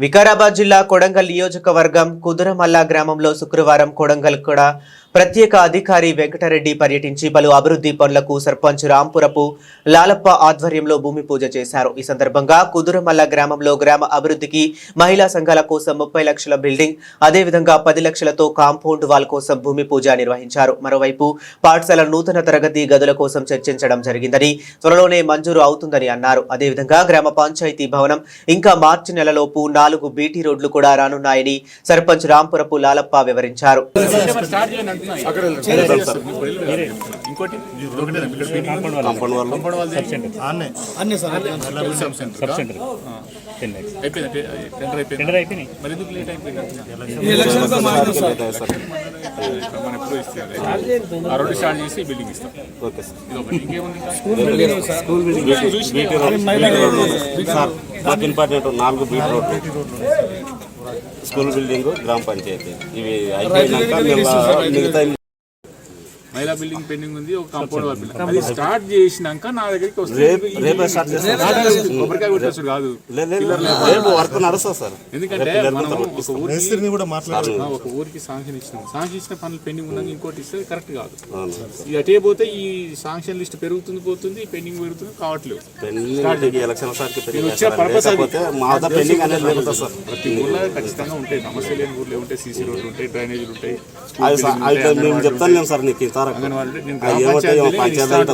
వికారాబాద్ జిల్లా కొడంగల్ నియోజకవర్గం కుదురమల్ల గ్రామంలో శుక్రవారం కొడంగల్ కూడా ప్రత్యేక అధికారి వెంకటరెడ్డి పర్యటించి పలు అభివృద్ధి పనులకు సర్పంచ్ రాంపురపు లాలప్ప ఆధ్వర్యంలో భూమి పూజ చేశారు ఈ సందర్భంగా కుదురమల్ల గ్రామంలో గ్రామ అభివృద్ధికి మహిళా సంఘాల కోసం ముప్పై లక్షల బిల్డింగ్ అదేవిధంగా పది లక్షలతో కాంపౌండ్ వాల్ కోసం భూమి పూజ నిర్వహించారు మరోవైపు పాఠశాల నూతన తరగతి గదుల కోసం చర్చించడం జరిగిందని త్వరలోనే మంజూరు అవుతుందని అన్నారు అదేవిధంగా గ్రామ పంచాయతీ భవనం ఇంకా మార్చి నెలలోపు నాలుగు బీటీ రోడ్లు కూడా రానున్నాయని సర్పంచ్ రాంపురపు లాలప్ప వివరించారు ఇంకోటి? కాంపౌండ్ వాళ్ళు అన్నీ. Sir. Sub centre ten lakhs అయిపోయింది? టెండర్ అయిపోయింది? టెండర్ అయిపోయినాయి. మరి ఎందుకు లేట్ అయిపోయింది? ఈ ఎలక్షన్స్తో మారింది సార్. మనం ఎప్పుడు ఇస్తే. ఆ రెండు స్టార్ట్ చేసి బిల్డింగ్ ఇస్తాం. Okay sir. ఇది ఒకటి ఇంకేముంది ఇంకా? School building BT road. Sir. నాకు ఇంపార్టెంట్ నాలుగు బీటీ రోడ్లు. స్కూల్ బిల్డింగ్ గ్రామ పంచాయతీ. ఇవి అయిపోయినాక మేము మిగతా మహిళా బిల్డింగ్ పెండింగ్ ఉంది ఒక కాంపౌండ్ వాల్ బిల్డింగ్ అది స్టార్ట్ చేసినాక నా దగ్గరికి వస్తుంది రేపు రేపే స్టార్ట్ చేస్తాం. కొబ్బరికాయ కొట్టేసాడు కాదు. లే- లే- లే- రేపు వర్క్ నడుస్తుంది సార్. ఎందుకంటే మనం ఒక ఊరికి కూడా ఒక శాంక్షన్ ఇచ్చినాం. శాంక్షన్ ఇచ్చిన పనులు పెండింగ్ ఉన్నాక ఇంకోటి ఇస్తే కరెక్ట్ కాదు. ఇది అటే పోతే ఈ శాంక్షన్ లిస్ట్ పెరుగుతుంది పోతుంది పెండింగ్ పెరుగుతుంది కావట్లేదు. ప్రతి ఊర్లో ఖచ్చితంగా ఉంటాయి. సమస్య లేని ఊర్లో ఉంటాయి సీసీ రోడ్లు ఉంటాయి డ్రైనేజీలు ఉంటాయి చెప్తాను సార్ నీకు అంగన్వాడీ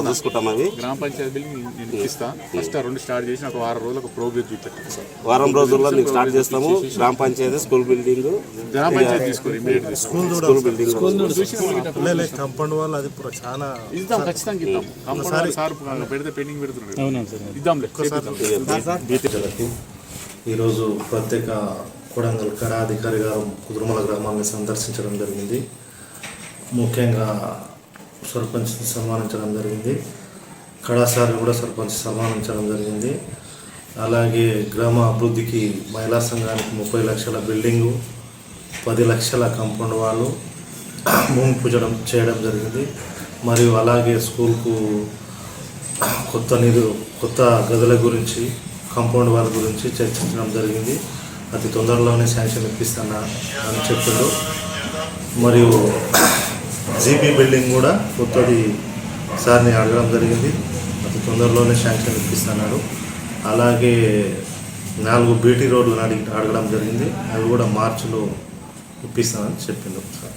చూసుకుంటాం అవి. గ్రామ పంచాయతీ నేను ఇప్పిస్తా ఫస్ట్ ఆ రెండు స్టార్ట్ చేసి ఒక వారం రోజులకు ప్రోగ్రెస్ చూపెట్టాను వారం రోజుల్లో నీకు స్టార్ట్ చేస్తాము. గ్రామ పంచాయతీ స్కూల్ బిల్డింగ్. గ్రామ పంచాయతీ ఇమీడియట్ స్కూల్ బిల్డింగ్ చూసి కంపౌండ్ వాళ్ళు అది చాలా ఇద్దాం ఖచ్చితంగా ఇద్దాం. కంపౌండ్ సార్ పెడితే పెండింగ్ పెడుతున్నాడు. ఈరోజు ప్రత్యేక కొడంగల్ కడా అధికారి గారు కుదురుమల గ్రామాన్ని సందర్శించడం జరిగింది. ముఖ్యంగా సర్పంచ్ని సన్మానించడం జరిగింది. కళాశాలను కూడా సర్పంచ్ సన్మానించడం జరిగింది. అలాగే గ్రామ అభివృద్ధికి మహిళా సంఘానికి ముప్పై లక్షల బిల్డింగు పది లక్షల కంపౌండ్ వాళ్ళు భూమి పూజడం చేయడం జరిగింది. మరియు అలాగే స్కూల్కు కొత్త నిధు కొత్త గదుల గురించి కాంపౌండ్ వాల్ గురించి చర్చించడం జరిగింది. అతి తొందరలోనే శాంక్షన్ ఇప్పిస్తాను అని చెప్పాడు. మరియు జీపీ బిల్డింగ్ కూడా కొత్తది. సార్ని అడగడం జరిగింది. అతి తొందరలోనే శాంక్షన్ ఇప్పిస్తున్నాడు. అలాగే నాలుగు బీటీ రోడ్లు అడిగి అడగడం జరిగింది. అవి కూడా మార్చిలో ఇప్పిస్తానని చెప్పిండు సార్.